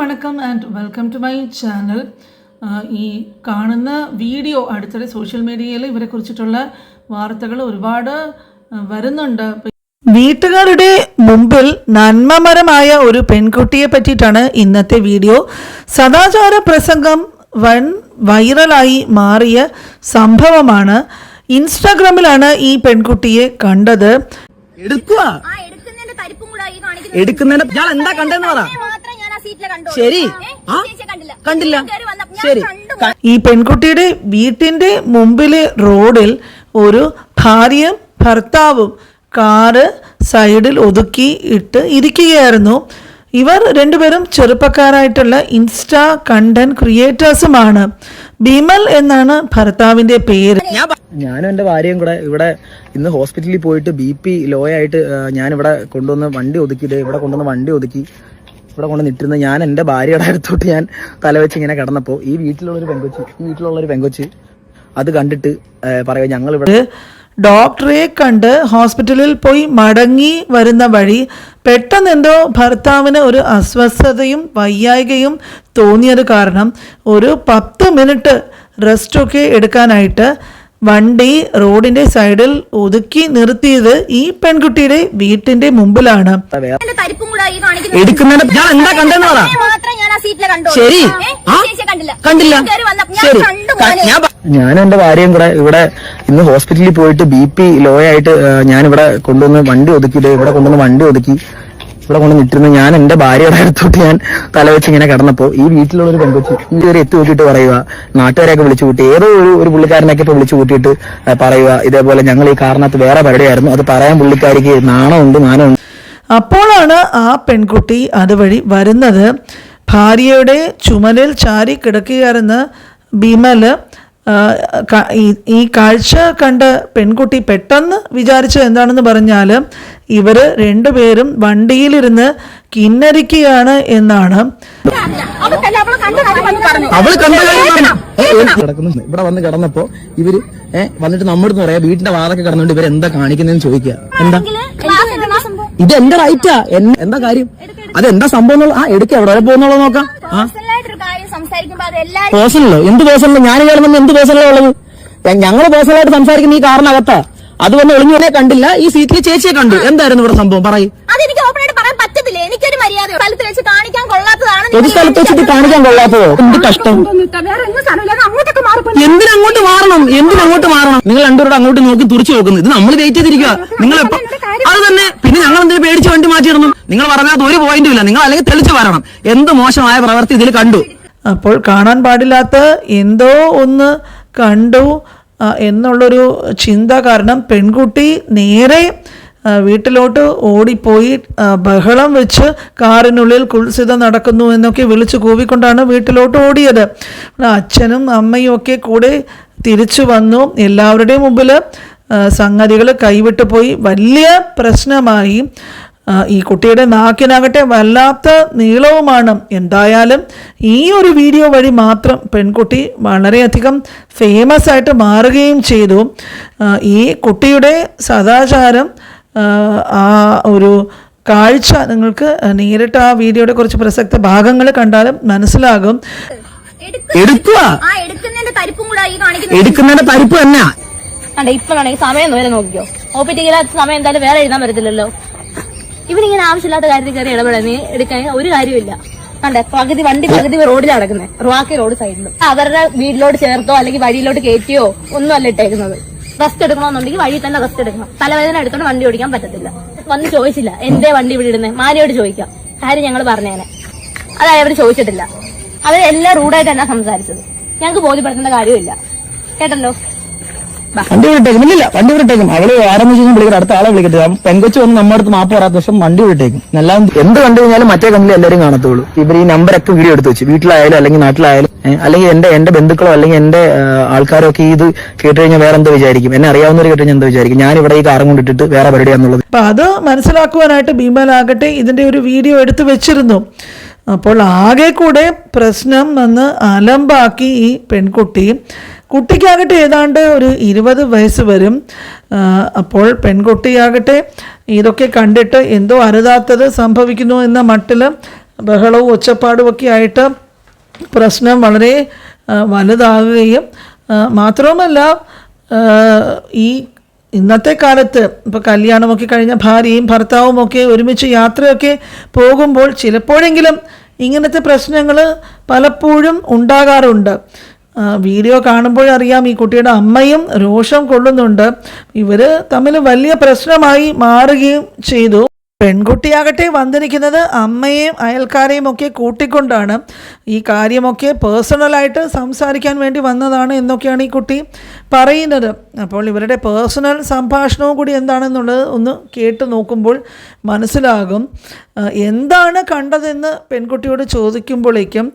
Vanakkam and welcome to my channel ഈ കാണുന്ന video അടുത്തിടെ സോഷ്യൽ മീഡിയയിൽ ഇവരെ കുറിച്ചിട്ടുള്ള വാർത്തകൾ ഒരുപാട് വരുന്നുണ്ട്. വീട്ടുകാരുടെ മുമ്പിൽ നന്മമരമായ ഒരു പെൺകുട്ടിയെ പറ്റിയിട്ടാണ് ഇന്നത്തെ വീഡിയോ. സദാചാര പ്രസംഗം വൻ വൈറലായി മാറിയ സംഭവമാണ്. ഇൻസ്റ്റാഗ്രാമിലാണ് ഈ പെൺകുട്ടിയെ കണ്ടത്. എടുക്കുക എടുക്കുന്നതിന്റെ ശരി. ആ? കണ്ടില്ല. ശരി. കണ്ടു ഈ പെൺകുട്ടിയുടെ വീട്ടിന്റെ മുമ്പിലെ റോഡിൽ ഒരു ഭാര്യയും ഭർത്താവും കാറ് സൈഡിൽ ഒതുക്കി ഇട്ട് ഇരിക്കുകയായിരുന്നു. ഇവർ രണ്ടുപേരും ചെറുപ്പക്കാരായിട്ടുള്ള ഇൻസ്റ്റാ കണ്ടന്റ് ക്രിയേറ്റേഴ്സുമാണ്. ബിമൽ എന്നാണ് ഭർത്താവിന്റെ പേര്. ഞാനും എന്റെ ഭാര്യയും കൂടെ ഇവിടെ ഇന്ന് ഹോസ്പിറ്റലിൽ പോയിട്ട് ബി പി ലോ ആയിട്ട് ഞാൻ ഇവിടെ കൊണ്ടുവന്ന് വണ്ടി ഒതുക്കി ഇവിടെ കൊണ്ടുവന്ന് വണ്ടി ഒതുക്കി. ഇവിടെ കൊണ്ട് നിട്ടിരുന്ന ഞാൻ എന്റെ ഭാര്യയുടെ അടുത്തോട്ട് ഞാൻ തലവെച്ച് ഇങ്ങനെ കിടന്നപ്പോ ഈ വീട്ടിലുള്ള ഒരു പെങ്കൊച്ച് ഈ വീട്ടിലുള്ള ഒരു പെങ്കൊച്ച് അത് കണ്ടിട്ട് പറയുക ഞങ്ങൾ ഇവിടെ ഡോക്ടറെ കണ്ട് ഹോസ്പിറ്റലിൽ പോയി മടങ്ങി വരുന്ന വഴി പെട്ടെന്ന് എന്തോ ഭർത്താവിന് ഒരു അസ്വസ്ഥതയും വയ്യായികയും തോന്നിയത് കാരണം ഒരു പത്ത് മിനിറ്റ് റെസ്റ്റൊക്കെ എടുക്കാനായിട്ട് വണ്ടി റോഡിന്റെ സൈഡിൽ ഒതുക്കി നിർത്തിയത് ഈ പെൺകുട്ടിയുടെ വീട്ടിന്റെ മുമ്പിലാണ്. ഞാൻ എന്താ കണ്ടെന്ന് പറ. ഇതിനെ മാത്രം ഞാൻ ആ സീറ്റിലെ കണ്ടു. ശരി. കണ്ടില്ല. ശരി. ഞാൻ എന്റെ ഭാര്യയും കൂടെ ഇവിടെ ഇന്ന് ഹോസ്പിറ്റലിൽ പോയിട്ട് ബി പി ലോ ആയിട്ട് ഞാൻ ഇവിടെ കൊണ്ടുവന്ന് വണ്ടി ഒതുക്കി ഇവിടെ കൊണ്ടുവന്ന് വണ്ടി ഒതുക്കി ഇവിടെ കൊണ്ട് നിട്ടിരുന്ന ഞാൻ എന്റെ ഭാര്യയുടെ അടുത്തോട്ട് ഞാൻ തലവെച്ച് ഇങ്ങനെ കടന്നപ്പോ ഈ വീട്ടിലുള്ള ഒരു പെൺകൊച്ചി ഇതുവരെ എത്തി നോക്കിയിട്ട് പറയുക നാട്ടുകാരെയൊക്കെ വിളിച്ചു കൂട്ടി ഏതോ ഒരു ഒരു പുള്ളിക്കാരനെയൊക്കെ ഇപ്പൊ വിളിച്ചു കൂട്ടിയിട്ട് പറയുക ഇതേപോലെ ഞങ്ങൾ ഈ കാരണത്ത് വേറെ പരിപാടിയായിരുന്നു അത് പറയാൻ പുള്ളിക്കാരിക്ക് നാണമുണ്ട് മാനമുണ്ട് അപ്പോഴാണ് ആ പെൺകുട്ടി അതുവഴി വരുന്നത്. ഭാര്യയുടെ ചുമലിൽ ചാരി കിടക്കുകയായിരുന്ന ഭീമൽ ഈ കാഴ്ച കണ്ട പെൺകുട്ടി പെട്ടെന്ന് വിചാരിച്ചത് എന്താണെന്ന് പറഞ്ഞാൽ ഇവർ രണ്ടുപേരും വണ്ടിയിലിരുന്ന് കിന്നരിക്കുകയാണ് എന്നാണ്. അവൾ ഇവിടെ വന്ന് കിടന്നപ്പോ ഇവർ ഏഹ് വന്നിട്ട് നമ്മുടെ പറയാ വീട്ടിന്റെ വാതൊക്കെ കിടന്നുകൊണ്ട് ഇവർ എന്താ കാണിക്കുന്നതെന്ന് ചോദിക്കുക എന്താ? ഇത് എന്റെ റൈറ്റാ? എന്താ കാര്യം? അത് എന്താ സംഭവം ആ എടുക്ക എവിടെ വരെ പോകുന്നുള്ളത് നോക്കാം. പേഴ്സണലോ എന്ത് പേഴ്സണലോ ഞാൻ കേൾക്കുമ്പോൾ എന്ത് പേഴ്സണലോ ഉള്ളത്? ഞങ്ങൾ പേഴ്സണലായിട്ട് സംസാരിക്കുന്ന ഈ കാറിനകത്താ. അത് വന്ന് ഒളിഞ്ഞുവരെ കണ്ടില്ല ഈ സീറ്റിൽ ചേച്ചിയെ കണ്ടു. എന്തായിരുന്നു ഇവിടെ സംഭവം? പറയും. അതെനിക്ക് ഓപ്പൺ ആയിട്ട് പറയാൻ പറ്റത്തില്ല. എനിക്കൊരു മര്യാദ സ്ഥലത്ത് വെച്ച് കാണിക്കാൻ കൊള്ളാത്തതാണ് ഒരു സ്ഥലത്ത് വെച്ചിട്ട് കാണിക്കാൻ കൊള്ളാത്തതോ? എന്ത് കഷ്ടം. വേറെ എങ്ങും സ്ഥലമില്ല അങ്ങോട്ടൊക്കെ മാറിപ്പോ എന്തിനങ്ങോട്ട് മാറണം? എന്തിനങ്ങോട്ട് മാറണം? നിങ്ങൾ രണ്ടുപേരോട് അങ്ങോട്ട് നോക്കി തുറച്ചു നോക്കുന്നു. ഇത് നമ്മൾ വെയിറ്റ് ചെയ്തിരിക്കുക നിങ്ങൾ എപ്പോ അത് തന്നെ. പിന്നെ ഞങ്ങൾ എന്തിനു പേടിച്ച് വണ്ടി മാറ്റിയിടണം നിങ്ങൾ പറഞ്ഞാൽ ഒരു പോയിന്റും ഇല്ല. നിങ്ങൾ അല്ലെങ്കിൽ തെളിച്ചു വരണം. എന്ത് മോശമായ പ്രവൃത്തി ഇതിൽ കണ്ടു. അപ്പോൾ കാണാൻ പാടില്ലാത്ത എന്തോ ഒന്ന് കണ്ടു. എന്നുള്ളൊരു ചിന്ത കാരണം പെൺകുട്ടി നേരെ വീട്ടിലോട്ട് ഓടിപ്പോയി ബഹളം വെച്ച് കാറിനുള്ളിൽ കുൽസിത നടക്കുന്നു എന്നൊക്കെ വിളിച്ചു കൂവിക്കൊണ്ടാണ് വീട്ടിലോട്ട് ഓടിയത്. അച്ഛനും അമ്മയും ഒക്കെ കൂടെ തിരിച്ചു വന്നു. എല്ലാവരുടെയും മുമ്പിൽ സംഗതികൾ കൈവിട്ടു പോയി. വലിയ പ്രശ്നമായി. ഈ കുട്ടിയുടെ നാക്കിനാകട്ടെ വല്ലാത്ത നീളവുമാണ്. എന്തായാലും ഈ ഒരു വീഡിയോ വഴി മാത്രം പെൺകുട്ടി വളരെയധികം ഫേമസ് ആയിട്ട് മാറുകയും ചെയ്തു. ഈ കുട്ടിയുടെ സദാചാരം ആ, ഒരു കാഴ്ച നിങ്ങൾക്ക് നേരിട്ട് ആ വീഡിയോയുടെ കുറച്ച് പ്രസക്ത ഭാഗങ്ങൾ കണ്ടാലും മനസ്സിലാകും. എടുക്കുന്നതിന്റെ തരിപ്പ് പരിപ്പ് അണ്ട ഇപ്പൊ സമയം വരെ നോക്കിക്കോ ഒ സമയം എന്തായാലും വേറെ എഴുതാൻ പറ്റത്തില്ലല്ലോ. ഇവനിങ്ങനെ ആവശ്യമില്ലാത്ത കാര്യത്തിൽ കയറി ഇടപെടാൻ നീ എടുക്കാൻ ഒരു കാര്യമില്ല കണ്ടേ? പകുതി വണ്ടി പകുതി റോഡിൽ നടക്കുന്നത് റുവാക്കി റോഡ് സൈഡിലും അവരുടെ വീട്ടിലോട്ട് ചേർത്തോ അല്ലെങ്കിൽ വഴിയിലോട്ട് കയറ്റിയോ ഒന്നും അല്ല ഇട്ടേക്കുന്നത്. റെസ്റ്റ് എടുക്കണമെന്നുണ്ടെങ്കിൽ വഴി തന്നെ റെസ്റ്റ് എടുക്കണം. തലവേദന എടുത്തോണ്ട് വണ്ടി ഓടിക്കാൻ പറ്റത്തില്ല. വന്ന് ചോദിച്ചില്ല എന്തേ വണ്ടി ഇവിടെ ഇടുന്നത് മാനയോട് ചോദിക്കാം. കാര്യം ഞങ്ങൾ പറഞ്ഞേനെ. അതായത് അവർ ചോദിച്ചിട്ടില്ല. അവർ എല്ലാം റൂഡായിട്ട് തന്നെ സംസാരിച്ചത്. ഞങ്ങൾക്ക് ബോധ്യപ്പെടുത്തേണ്ട കാര്യമില്ല. കേട്ടല്ലോ? വണ്ടി വിട്ടേക്കും. ഇല്ല വണ്ടി വിട്ടേക്കും. അവൾ ആരംഭിച്ചു വിളിക്കട്ടെ അടുത്ത ആളെ വിളിക്കട്ടെ. പെങ്കൊച്ചു വന്ന് നമ്മുടെ അടുത്ത് മാപ്പ് പറയാത്ത ദിവസം വണ്ടി വിട്ടേക്കും. എല്ലാം എന്ത് കണ്ടു കഴിഞ്ഞാലും മറ്റേ കണ്ണിൽ എല്ലാവരും കാണത്തുള്ളൂ. ഇവർ ഈ നമ്പറൊക്കെ വീഡിയോ എടുത്ത് വെച്ച്. വീട്ടിലായാലും അല്ലെങ്കിൽ നാട്ടിലായാലും അല്ലെങ്കിൽ എന്റെ എന്റെ ബന്ധുക്കളോ അല്ലെങ്കിൽ എന്റെ ആൾക്കാരോ ഒക്കെ ഇത് കേട്ട് കഴിഞ്ഞാൽ വേറെ എന്ത് വിചാരിക്കും. എന്നെ അറിയാവുന്നവർ കേട്ട് കഴിഞ്ഞാൽ എന്തോ വിചാരിക്കും. ഞാൻ ഇവിടെ ഈ കാറും കൊണ്ടിട്ടിട്ട് വേറെ പരിപാടിയാന്നുള്ളത് അപ്പൊ അത് മനസ്സിലാക്കുവാനായിട്ട് ഭീമലാകട്ടെ ഇതിന്റെ ഒരു വീഡിയോ എടുത്ത് വെച്ചിരുന്നു. അപ്പോൾ ആകെ കൂടെ പ്രശ്നം വന്ന് അലമ്പാക്കി ഈ പെൺകുട്ടി കുട്ടിക്കാകട്ടെ ഏതാണ്ട് ഒരു ഇരുപത് വയസ്സ് വരും. അപ്പോൾ പെൺകുട്ടിയാകട്ടെ ഇതൊക്കെ കണ്ടിട്ട് എന്തോ അരുതാത്തത് സംഭവിക്കുന്നു എന്ന മട്ടിൽ ബഹളവും ഒച്ചപ്പാടും ഒക്കെ ആയിട്ട് പ്രശ്നം വളരെ വലുതാകുകയും മാത്രവുമല്ല ഈ ഇന്നത്തെ കാലത്ത് ഇപ്പോൾ കല്യാണമൊക്കെ കഴിഞ്ഞ ഭാര്യയും ഭർത്താവും ഒക്കെ ഒരുമിച്ച് യാത്രയൊക്കെ പോകുമ്പോൾ ചിലപ്പോഴെങ്കിലും ഇങ്ങനത്തെ പ്രശ്നങ്ങൾ പലപ്പോഴും ഉണ്ടാകാറുണ്ട്. വീഡിയോ കാണുമ്പോഴറിയാം ഈ കുട്ടിയുടെ അമ്മയും രോഷം കൊള്ളുന്നുണ്ട്. ഇവർ തമ്മിൽ വലിയ പ്രശ്നമായി മാറുകയും ചെയ്തു. പെൺകുട്ടിയാകട്ടെ വന്നിരിക്കുന്നത് അമ്മയെയും അയൽക്കാരെയും ഒക്കെ കൂട്ടിക്കൊണ്ടാണ്. ഈ കാര്യമൊക്കെ പേഴ്സണലായിട്ട് സംസാരിക്കാൻ വേണ്ടി വന്നതാണ് എന്നൊക്കെയാണ് ഈ കുട്ടി പറയുന്നത്. അപ്പോൾ ഇവരുടെ പേഴ്സണൽ സംഭാഷണവും കൂടി എന്താണെന്നുള്ളത് ഒന്ന് കേട്ട് നോക്കുമ്പോൾ മനസ്സിലാകും. എന്താണ് കണ്ടതെന്ന് പെൺകുട്ടിയോട് ചോദിക്കുമ്പോഴേക്കും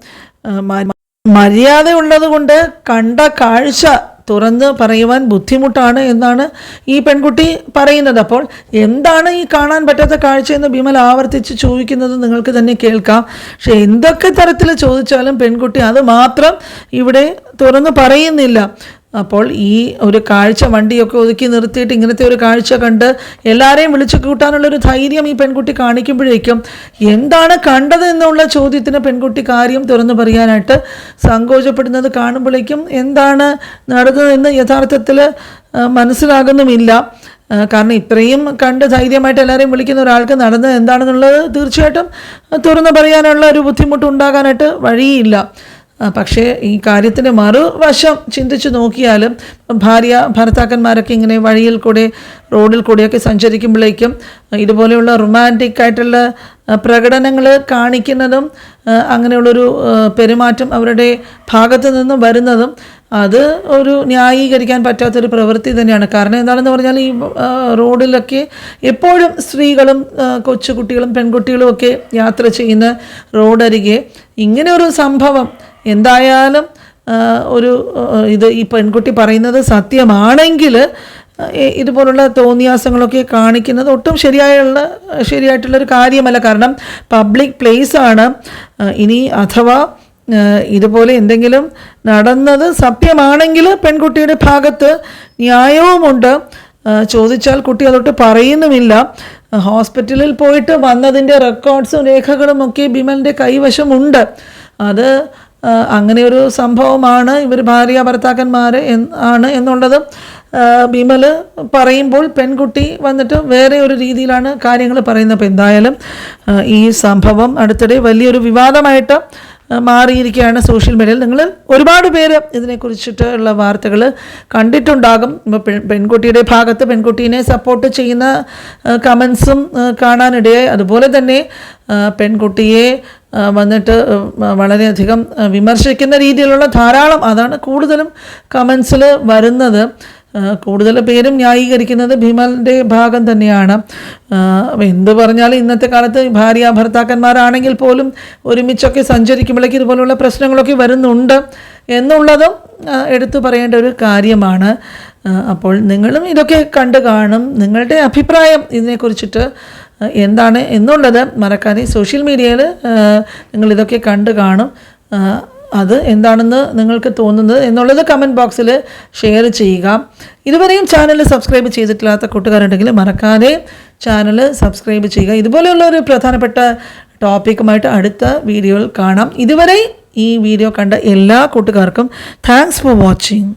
മര്യാദയുള്ളത് കൊണ്ട് കണ്ട കാഴ്ച തുറന്ന് പറയുവാൻ ബുദ്ധിമുട്ടാണ് എന്നാണ് ഈ പെൺകുട്ടി പറയുന്നത്. അപ്പോൾ എന്താണ് ഈ കാണാൻ പറ്റാത്ത കാഴ്ച എന്ന് ബിമൽ ആവർത്തിച്ച് ചോദിക്കുന്നത് നിങ്ങൾക്ക് തന്നെ കേൾക്കാം. പക്ഷെ എന്തൊക്കെ തരത്തിൽ ചോദിച്ചാലും പെൺകുട്ടി അത് മാത്രം ഇവിടെ തുറന്ന് പറയുന്നില്ല. അപ്പോൾ ഈ ഒരു കാഴ്ച വണ്ടിയൊക്കെ ഒതുക്കി നിർത്തിയിട്ട് ഇങ്ങനത്തെ ഒരു കാഴ്ച കണ്ട് എല്ലാവരെയും വിളിച്ചു കൂട്ടാനുള്ള ഒരു ധൈര്യം ഈ പെൺകുട്ടി കാണിക്കുമ്പോഴേക്കും എന്താണ് കണ്ടത് എന്നുള്ള ചോദ്യത്തിന് പെൺകുട്ടി കാര്യം തുറന്നു പറയാനായിട്ട് സങ്കോചപ്പെടുന്നത് കാണുമ്പോഴേക്കും എന്താണ് നടന്നതെന്ന് യഥാർത്ഥത്തിൽ മനസ്സിലാകുന്നുമില്ല. കാരണം ഇത്രയും കണ്ട് ധൈര്യമായിട്ട് എല്ലാവരെയും വിളിക്കുന്ന ഒരാൾക്ക് നടന്നത് എന്താണെന്നുള്ളത് തീർച്ചയായിട്ടും തുറന്നു പറയാനുള്ള ഒരു ബുദ്ധിമുട്ട് ഉണ്ടാകാനായിട്ട് വഴിയില്ല. പക്ഷേ ഈ കാര്യത്തിന്റെ മറുവശം ചിന്തിച്ചു നോക്കിയാലും ഭാര്യ ഭർത്താക്കന്മാരൊക്കെ ഇങ്ങനെ വഴിയിൽ കൂടെ റോഡിൽ കൂടെയൊക്കെ സഞ്ചരിക്കുമ്പോഴേക്കും ഇതുപോലെയുള്ള റൊമാന്റിക് ആയിട്ടുള്ള പ്രകടനങ്ങൾ കാണിക്കുന്നതും അങ്ങനെയുള്ളൊരു പെരുമാറ്റം അവരുടെ ഭാഗത്ത് നിന്നും വരുന്നതും അത് ഒരു ന്യായീകരിക്കാൻ പറ്റാത്തൊരു പ്രവൃത്തി തന്നെയാണ്. കാരണം എന്താണെന്ന് പറഞ്ഞാൽ ഈ റോഡിലൊക്കെ എപ്പോഴും സ്ത്രീകളും കൊച്ചുകുട്ടികളും പെൺകുട്ടികളും ഒക്കെ യാത്ര ചെയ്യുന്ന റോഡരികെ ഇങ്ങനെ ഒരു സംഭവം എന്തായാലും ഒരു ഇത് ഈ പെൺകുട്ടി പറയുന്നത് സത്യമാണെങ്കിൽ ഇതുപോലുള്ള തോന്നിയാസങ്ങളൊക്കെ കാണിക്കുന്നത് ഒട്ടും ശരിയായുള്ള ശരിയായിട്ടുള്ളൊരു കാര്യമല്ല. കാരണം പബ്ലിക് പ്ലേസ് ആണ് ഇനി അഥവാ ഇതുപോലെ എന്തെങ്കിലും നടന്നത് സത്യമാണെങ്കിൽ പെൺകുട്ടിയുടെ ഭാഗത്ത് ന്യായവുമുണ്ട്. ചോദിച്ചാൽ കുട്ടി അതൊട്ട് പറയുന്നുമില്ല. ഹോസ്പിറ്റലിൽ പോയിട്ട് വന്നതിന്റെ റെക്കോർഡ്സും രേഖകളും ഒക്കെ ബിമലിന്റെ കൈവശമുണ്ട്. അത് അങ്ങനെ ഒരു സംഭവമാണ് ഇവർ ഭാര്യ ഭർത്താക്കന്മാർ ആണ് എന്നുള്ളത് ആ, ബിമൽ പറയുമ്പോൾ പെൺകുട്ടി വന്നിട്ട് വേറെ ഒരു രീതിയിലാണ് കാര്യങ്ങൾ പറയുന്നത്. അപ്പോൾ എന്തായാലും ഈ സംഭവം അടുത്തിടെ വലിയൊരു വിവാദമായിട്ട് മാറിയിരിക്കുകയാണ് സോഷ്യൽ മീഡിയയിൽ. നിങ്ങൾ ഒരുപാട് പേര് ഇതിനെക്കുറിച്ചിട്ടുള്ള വാർത്തകൾ കണ്ടിട്ടുണ്ടാകും. ഇപ്പോൾ പെൺ പെൺകുട്ടിയുടെ ഭാഗത്ത് പെൺകുട്ടീനെ സപ്പോർട്ട് ചെയ്യുന്ന കമൻസും കാണാനിടയായി. അതുപോലെ തന്നെ പെൺകുട്ടിയെ വന്നിട്ട് വളരെയധികം വിമർശിക്കുന്ന രീതിയിലുള്ള ധാരാളം അതാണ് കൂടുതലും കമൻസിൽ വരുന്നത്. കൂടുതൽ പേരും ന്യായീകരിക്കുന്നത് ഭീമലിന്റെ ഭാഗം തന്നെയാണ്. എന്ത് പറഞ്ഞാലും ഇന്നത്തെ കാലത്ത് ഭാര്യ ഭർത്താക്കന്മാരാണെങ്കിൽ പോലും ഒരുമിച്ചൊക്കെ സഞ്ചരിക്കുമ്പോഴേക്ക് ഇതുപോലുള്ള പ്രശ്നങ്ങളൊക്കെ വരുന്നുണ്ട് എന്നുള്ളതും എടുത്തു പറയേണ്ട ഒരു കാര്യമാണ്. അപ്പോൾ നിങ്ങളും ഇതൊക്കെ കണ്ടു കാണും. നിങ്ങളുടെ അഭിപ്രായം ഇതിനെക്കുറിച്ചിട്ട് എന്താണ് എന്നുള്ളത് മറക്കാതെ സോഷ്യൽ മീഡിയയിൽ നിങ്ങൾ ഇതൊക്കെ കണ്ട് കാണും. അത് എന്താണെന്ന് നിങ്ങൾക്ക് തോന്നുന്നത് എന്നുള്ളത് കമന്റ് ബോക്സിൽ ഷെയർ ചെയ്യുക. ഇതുവരെയും ചാനൽ സബ്സ്ക്രൈബ് ചെയ്തിട്ടില്ലാത്ത കൂട്ടുകാരുണ്ടെങ്കിൽ മറക്കാതെ ചാനൽ സബ്സ്ക്രൈബ് ചെയ്യുക. ഇതുപോലെയുള്ള ഒരു പ്രധാനപ്പെട്ട ടോപ്പിക്കുമായിട്ട് അടുത്ത വീഡിയോയിൽ കാണാം. ഇതുവരെ ഈ വീഡിയോ കണ്ട എല്ലാ കൂട്ടുകാർക്കും താങ്ക്സ് ഫോർ വാച്ചിങ്